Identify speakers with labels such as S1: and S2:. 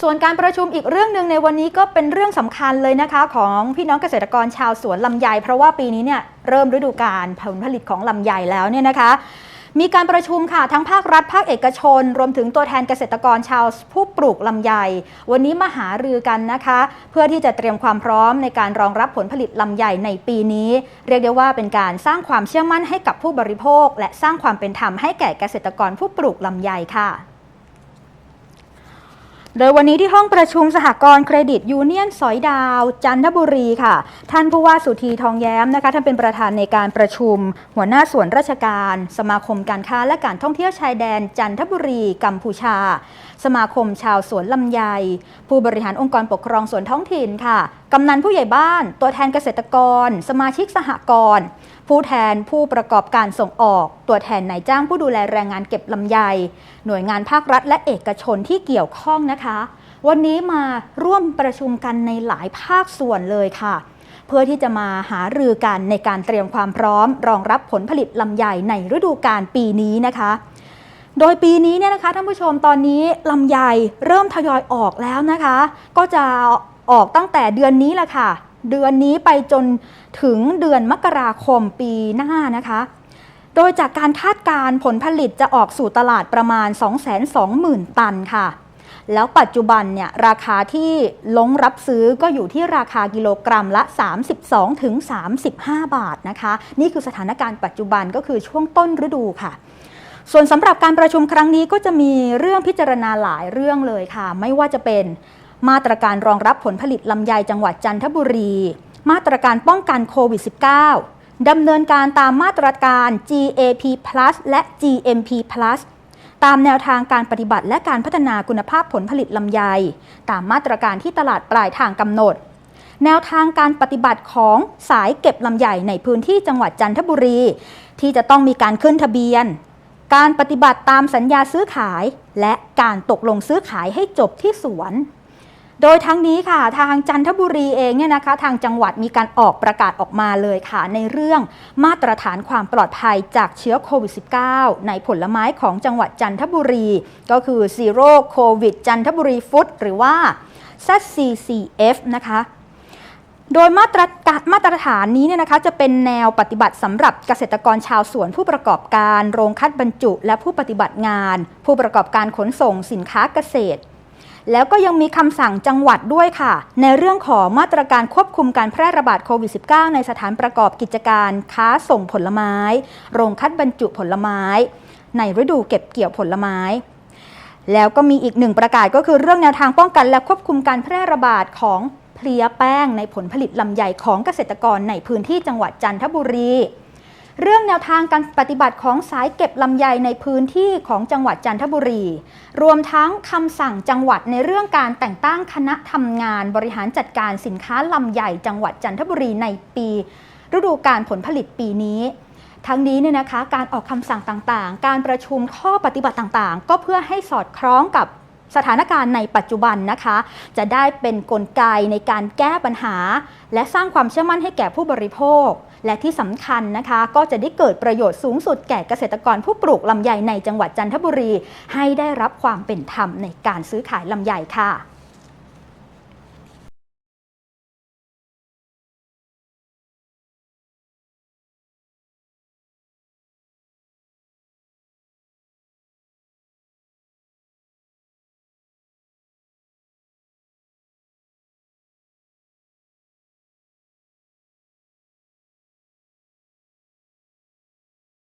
S1: ส่วนการประชุมอีกเรื่องหนึ่งในวันนี้ก็เป็นเรื่องสำคัญเลยนะคะ ของพี่น้องเกษตรกรชาวสวนลำไย เพราะว่าปีนี้เนี่ยเริ่มฤดูกาลผลผลิตของลำไยแล้วเนี่ยนะคะมีการประชุมค่ะ ทั้งภาครัฐภาคเอกชน รวมถึงตัวแทนเกษตรกรชาวผู้ปลูกลำไย วันนี้มาหารือกันนะคะ เพื่อที่จะเตรียมความพร้อมในการรองรับผลผลิตลำไยในปีนี้ เรียกได้ว่าเป็นการสร้างความเชื่อมั่นให้กับผู้บริโภค และสร้างความเป็นธรรมให้แก่เกษตรกรผู้ปลูกลำไยค่ะ โดยวันนี้ที่ห้องประชุมสหกรณ์เครดิตยูเนียนสอยดาว จันทบุรีค่ะ ท่านผู้ว่าสุธีทองแย้มนะคะท่านเป็นประธานในการประชุม หัวหน้าส่วนราชการ สมาคมการค้าและการท่องเที่ยวชายแดน จันทบุรีกัมพูชา สมาคมชาวสวนลำไย ผู้บริหารองค์กรปกครองส่วนท้องถิ่นค่ะกำนันผู้ใหญ่บ้าน ตัวแทนเกษตรกร สมาชิกสหกรณ์ ผู้แทนผู้ประกอบการส่งออก ตัวแทนนายจ้างผู้ดูแลแรงงานเก็บลำไย หน่วยงานภาครัฐและเอกชนที่เกี่ยวข้องนะคะ วันนี้มาร่วมประชุมกันในหลายภาคส่วนเลยค่ะ เพื่อที่จะมาหารือกันในการเตรียมความพร้อม รองรับผลผลิตลำไยในฤดูกาลปีนี้นะคะ โดยปีนี้เนี่ยนะคะท่านผู้ชมตอนนี้ลำไยเริ่มทยอยออกแล้วนะคะ ก็จะออกตั้งแต่เดือนนี้แหละค่ะ เดือนนี้ไปจนถึงเดือนมกราคมปีหน้านะคะ โดยจากการคาดการณ์ผลผลิตจะออกสู่ตลาดประมาณ 220,000 ตันค่ะ แล้วปัจจุบันเนี่ยราคาที่ลงรับซื้อก็อยู่ที่ราคากิโลกรัมละ 32ถึง35บาทนะคะ นี่คือสถานการณ์ปัจจุบันก็คือช่วงต้นฤดูค่ะส่วนสำหรับการประชุมครั้งนี้ก็จะมีเรื่องพิจารณาหลายเรื่องเลยค่ะ ไม่ว่าจะเป็น มาตรการรองรับผลผลิตลำไยจังหวัดจันทบุรี มาตรการป้องกันโควิด -19 ดำเนินการตามมาตรการ GAP+ และ GMP+ ตามแนวทางการปฏิบัติและการพัฒนาคุณภาพผลผลิตลำไย ตามมาตรการที่ตลาดปลายทางกำหนด แนวทางการปฏิบัติของสายเก็บลำไยในพื้นที่จังหวัดจันทบุรี ที่จะต้องมีการขึ้นทะเบียน การปฏิบัติตามสัญญาซื้อขาย และการตกลงซื้อขายให้จบที่สวน โดยทั้งนี้ค่ะทางจันทบุรีเองเนี่ยนะคะทางจังหวัดมีการออกประกาศออกมาเลยค่ะ ในเรื่องมาตรฐานความปลอดภัยจากเชื้อโควิด -19 ในผลไม้ของจังหวัดจันทบุรี ก็คือ Zero COVID จันทบุรีฟุตหรือว่า ZCCF นะคะโดยมาตรการมาตรฐานนี้เนี่ยนะคะจะเป็นแนวปฏิบัติสำหรับเกษตรกรชาวสวนผู้ประกอบการ โรงคัดบรรจุ และผู้ปฏิบัติงาน ผู้ประกอบการขนส่งสินค้าเกษตร แล้วก็ยังมีคำสั่งจังหวัดด้วยค่ะ ในเรื่องของมาตรการควบคุมการแพร่ระบาดโควิด -19 ในสถานประกอบกิจการค้าส่งผลไม้ โรงคัดบรรจุผลไม้ ในฤดูเก็บเกี่ยวผลไม้แล้วก็มีอีกหนึ่งประกาศก็คือเรื่องแนวทางป้องกันและควบคุมการแพร่ระบาดของเพลียแป้งในผลผลิตลำไยของเกษตรกรในพื้นที่จังหวัดจันทบุรี เรื่องแนวทางการปฏิบัติของสายเก็บลำไยในพื้นที่ของจังหวัดจันทบุรี รวมทั้งคำสั่งจังหวัดในเรื่องการแต่งตั้งคณะทำงานบริหารจัดการสินค้าลำไยจังหวัดจันทบุรีในปี ฤดูการผลผลิตปีนี้ทั้งนี้เนี่ยนะคะการออกคำสั่งต่างๆ การประชุมข้อปฏิบัติต่างๆ ก็เพื่อให้สอดคล้องกับสถานการณ์ในปัจจุบันนะคะ จะได้เป็นนกลไกในการแก้ปัญหา และสร้างความเชื่อมั่นให้แก่ผู้บริโภค และที่สำคัญนะคะ ก็จะได้เกิดประโยชน์สูงสุดแก่เกษตรกรผู้ปลูกลำไยในจังหวัดจันทบุรี ให้ได้รับความเป็นธรรมในการซื้อขายลำไยค่ะ